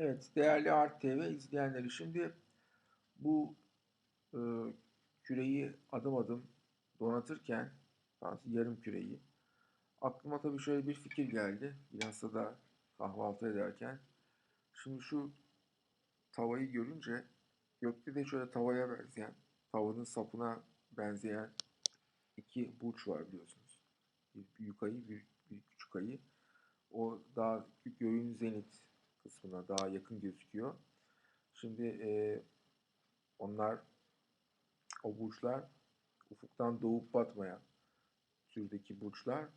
Evet, değerli Art TV izleyenleri şimdi bu e, küreyi adım adım donatırken, yarım küreyi, aklıma tabii şöyle bir fikir geldi. Bilhassa da kahvaltı ederken. Şimdi şu tavayı görünce gökte de şöyle tavaya benzeyen, tavanın sapına benzeyen iki burç var biliyorsunuz. Bir büyük ayı, bir, bir küçük ayı. O daha göğün zenit kısmına daha yakın gözüküyor. Şimdi e, onlar o burçlar ufuktan doğup batmayan türdeki burçlar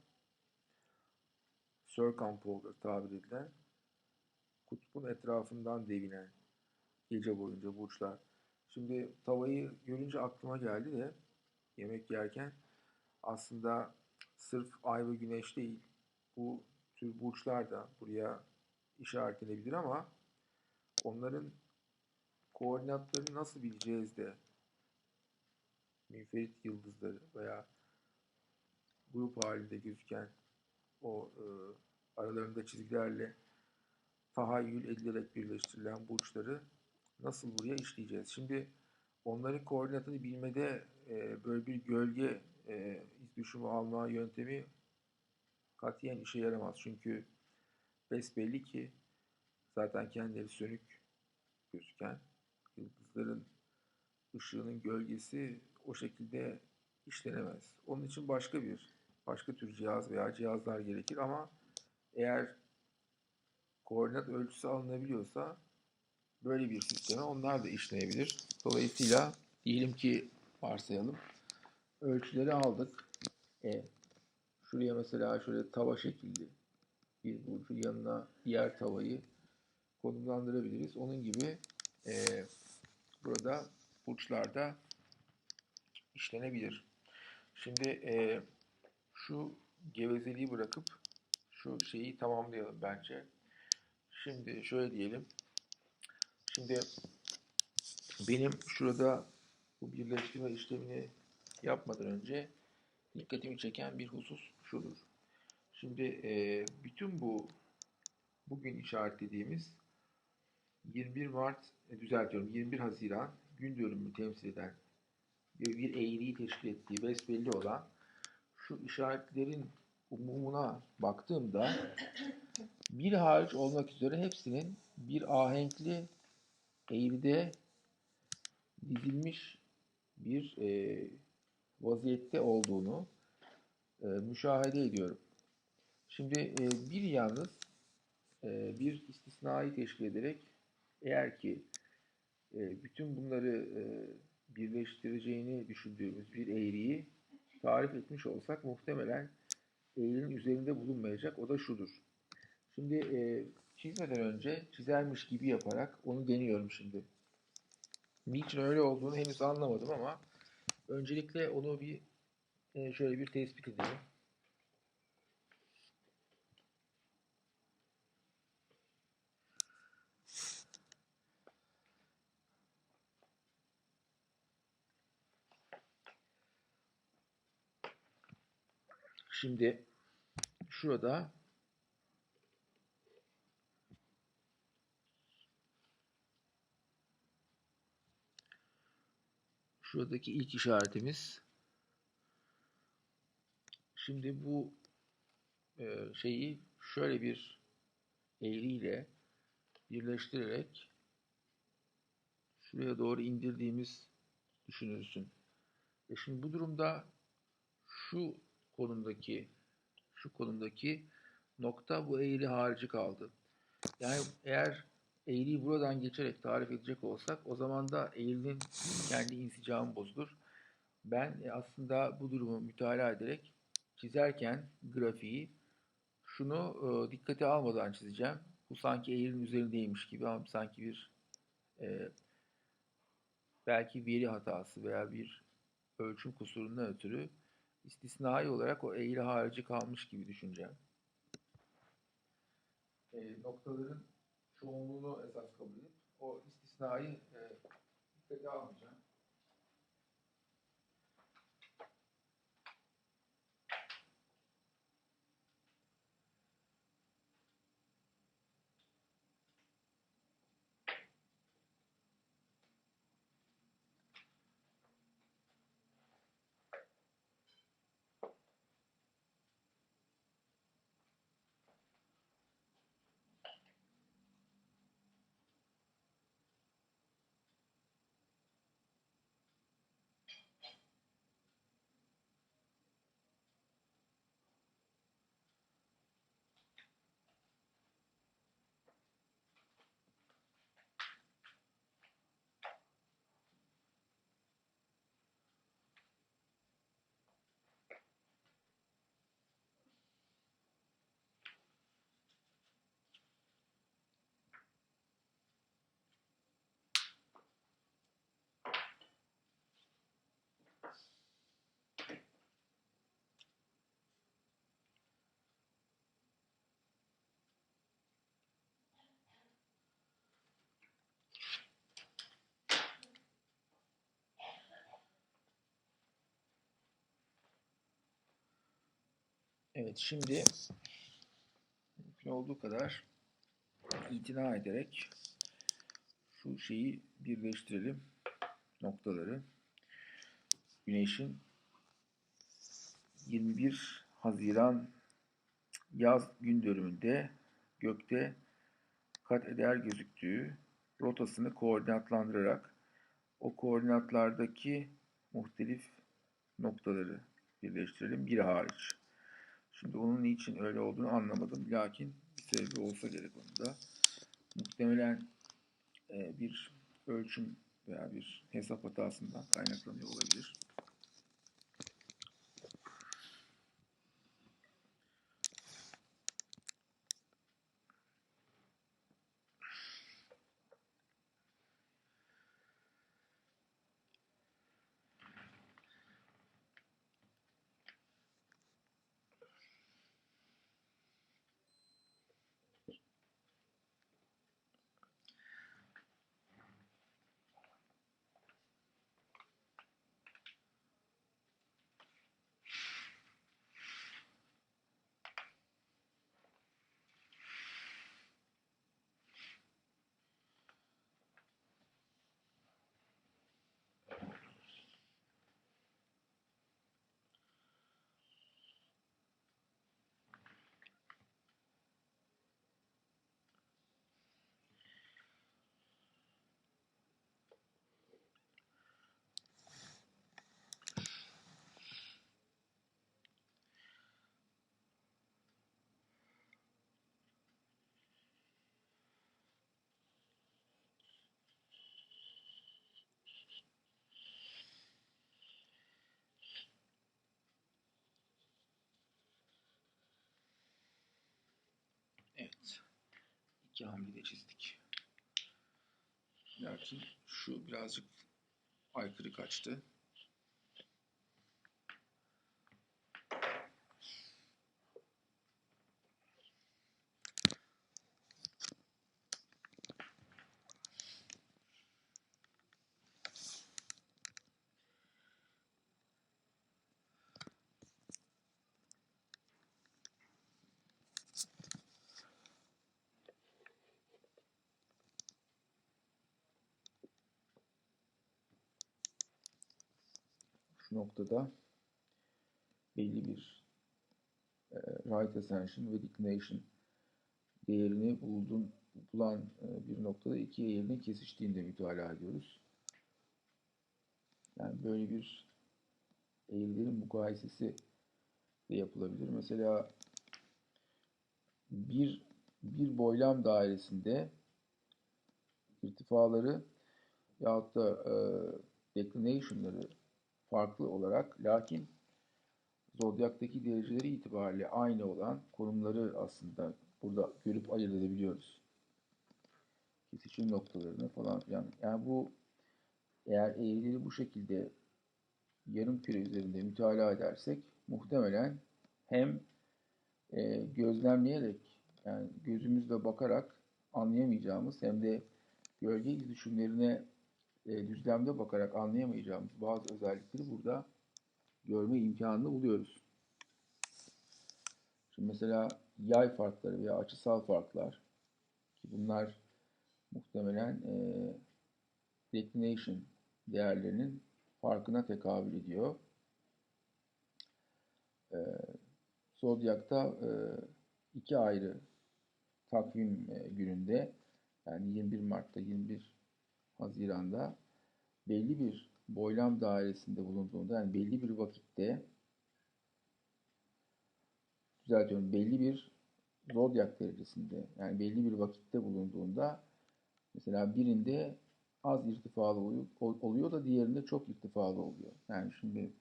circumpole tabir edilen kutbun etrafından devinen gece boyunca burçlar. Şimdi tavayı görünce aklıma geldi de yemek yerken aslında sırf ay ve güneş değil bu tür burçlar da buraya işaretlenebilir ama onların koordinatlarını nasıl bileceğiz de müferit yıldızları veya grup halinde gözüken o e, aralarında çizgilerle tahayyül edilerek birleştirilen burçları nasıl buraya işleyeceğiz? Şimdi onların koordinatını bilmede e, böyle bir gölge e, iz düşümü alma yöntemi katiyen işe yaramaz. Çünkü besbelli ki zaten kendileri sönük gözüken yıldızların ışığının gölgesi o şekilde işlenemez. Onun için başka bir başka tür cihaz veya cihazlar gerekir ama eğer koordinat ölçüsü alınabiliyorsa böyle bir sisteme onlar da işlenebilir. Dolayısıyla diyelim ki varsayalım ölçüleri aldık. E, şuraya mesela şöyle tava şekilli bir burcu yanına diğer tavayı konumlandırabiliriz. Onun gibi e, burada burçlarda işlenebilir. Şimdi e, şu gevezeliği bırakıp şu şeyi tamamlayalım bence. Şimdi şöyle diyelim. Şimdi benim şurada bu birleştirme işlemini yapmadan önce dikkatimi çeken bir husus şudur. Şimdi e, bütün bu bugün işaretlediğimiz 21 Mart e, düzeltiyorum 21 Haziran gün dönümünü temsil eden bir, bir eğriyi teşkil ettiği besbelli olan şu işaretlerin umumuna baktığımda bir hariç olmak üzere hepsinin bir ahenkli eğride dizilmiş bir e, vaziyette olduğunu e, müşahede ediyorum. Şimdi e, bir yalnız e, bir istisnayı teşkil ederek eğer ki e, bütün bunları e, birleştireceğini düşündüğümüz bir eğriyi tarif etmiş olsak muhtemelen eğrinin üzerinde bulunmayacak. O da şudur. Şimdi e, çizmeden önce çizermiş gibi yaparak onu deniyorum şimdi. Niçin öyle olduğunu henüz anlamadım ama öncelikle onu bir e, şöyle bir tespit edelim. Şimdi şurada şuradaki ilk işaretimiz şimdi bu e, şeyi şöyle bir eğriyle birleştirerek şuraya doğru indirdiğimiz düşünülsün. E şimdi bu durumda şu konumdaki şu konumdaki nokta bu eğri harici kaldı. Yani eğer eğriyi buradan geçerek tarif edecek olsak o zaman da eğrinin kendi insicamı bozulur. Ben e, aslında bu durumu mütalaa ederek çizerken grafiği şunu e, dikkate almadan çizeceğim. Bu sanki eğrinin üzerindeymiş gibi ama sanki bir e, belki veri hatası veya bir ölçüm kusurundan ötürü istisnai olarak o eğri harici kalmış gibi düşüneceğim. E, noktaların çoğunluğunu esas kabul edip o istisnayı e, dikkate almayacağım. Evet şimdi mümkün olduğu kadar itina ederek şu şeyi birleştirelim noktaları. Güneşin 21 Haziran yaz gün dönümünde gökte kat eder gözüktüğü rotasını koordinatlandırarak o koordinatlardaki muhtelif noktaları birleştirelim. Biri hariç. Şimdi onun niçin öyle olduğunu anlamadım. Lakin bir sebebi olsa gerek onda. Muhtemelen e, bir ölçüm veya bir hesap hatasından kaynaklanıyor olabilir. Evet. İki hamlede çizdik. Lakin şu birazcık aykırı kaçtı. Noktada belli bir e, right ascension ve declination değerini buldun, bulan e, bir noktada iki eğrinin kesiştiğinde mütalaa ediyoruz. Yani böyle bir eğrilerin mukayesesi de yapılabilir. Mesela bir bir boylam dairesinde irtifaları yahut da e, declination'ları farklı olarak lakin zodyaktaki dereceleri itibariyle aynı olan konumları aslında burada görüp ayırt edebiliyoruz. Kesişim noktalarını falan filan. Yani bu eğer eğrileri bu şekilde yarım küre üzerinde mütalaa edersek muhtemelen hem e, gözlemleyerek yani gözümüzle bakarak anlayamayacağımız hem de gölge iz düşümlerine e, düzlemde bakarak anlayamayacağımız bazı özellikleri burada görme imkanını buluyoruz. Şimdi mesela yay farkları veya açısal farklar ki bunlar muhtemelen e, declination değerlerinin farkına tekabül ediyor. E, Zodyak'ta e, iki ayrı takvim e, gününde yani 21 Mart'ta 21 Haziran'da belli bir boylam dairesinde bulunduğunda yani belli bir vakitte düzeltiyorum belli bir zodyak derecesinde yani belli bir vakitte bulunduğunda mesela birinde az irtifalı oluyor da diğerinde çok irtifalı oluyor. Yani şimdi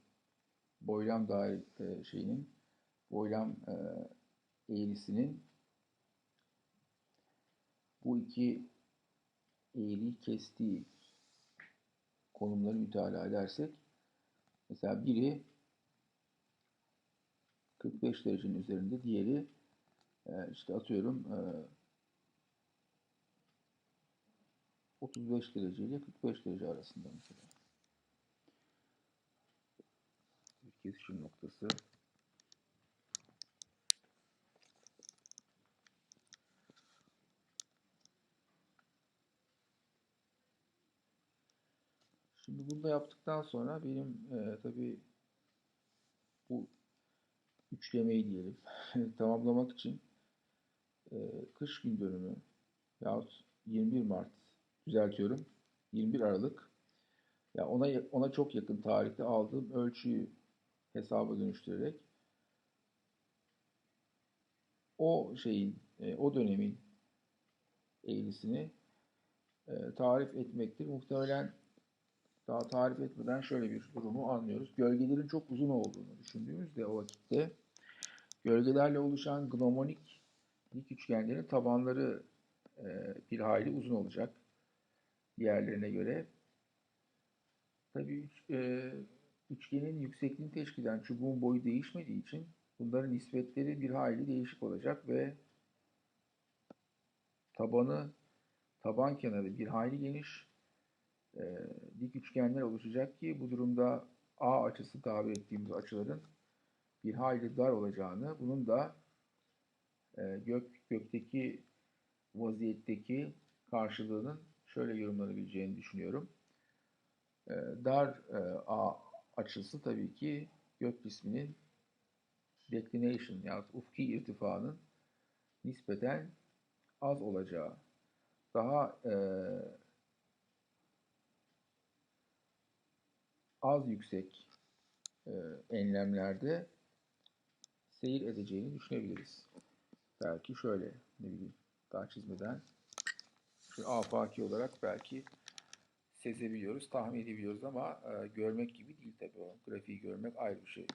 boylam daire e, şeyinin boylam e, eğrisinin bu iki eğriyi kestiği konumları mütalaa edersek mesela biri 45 derecenin üzerinde diğeri e, işte atıyorum 35 derece ile 45 derece arasında mesela. Bir kesişim noktası Şimdi bunu da yaptıktan sonra benim e, tabii bu üçlemeyi diyelim tamamlamak için e, kış gün dönümü yahut 21 Mart düzeltiyorum 21 Aralık ya ona ona çok yakın tarihte aldığım ölçüyü hesaba dönüştürerek o şeyin e, o dönemin eğrisini e, tarif etmektir. Muhtemelen daha tarif etmeden şöyle bir durumu anlıyoruz. Gölgelerin çok uzun olduğunu düşündüğümüzde o vakitte gölgelerle oluşan gnomonik dik üçgenlerin tabanları e, bir hayli uzun olacak diğerlerine göre. Tabii e, üçgenin yüksekliğini teşkil eden çubuğun boyu değişmediği için bunların nispetleri bir hayli değişik olacak ve tabanı taban kenarı bir hayli geniş e, dik üçgenler oluşacak ki bu durumda A açısı tabir ettiğimiz açıların bir hayli dar olacağını, bunun da e, gök gökteki vaziyetteki karşılığının şöyle yorumlanabileceğini düşünüyorum. E, dar e, A açısı tabii ki gök cisminin declination yani ufki irtifanın nispeten az olacağı, daha e, az yüksek e, enlemlerde seyir edeceğini düşünebiliriz. Belki şöyle ne bileyim daha çizmeden şu afaki olarak belki sezebiliyoruz, tahmin edebiliyoruz ama e, görmek gibi değil tabii o. Grafiği görmek ayrı bir şey.